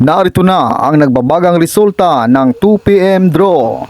Narito na ang nagbabagang resulta ng 2pm draw.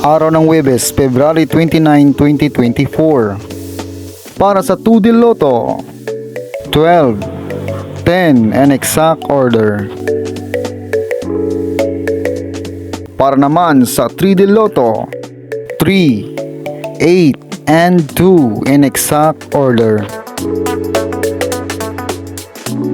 Araw ng Webes, February 29, 2024. Para sa 2 Del Lotto, 12, 10 and exact order. Para naman sa 3 Del Lotto, 3, 8 and 2 in exact order.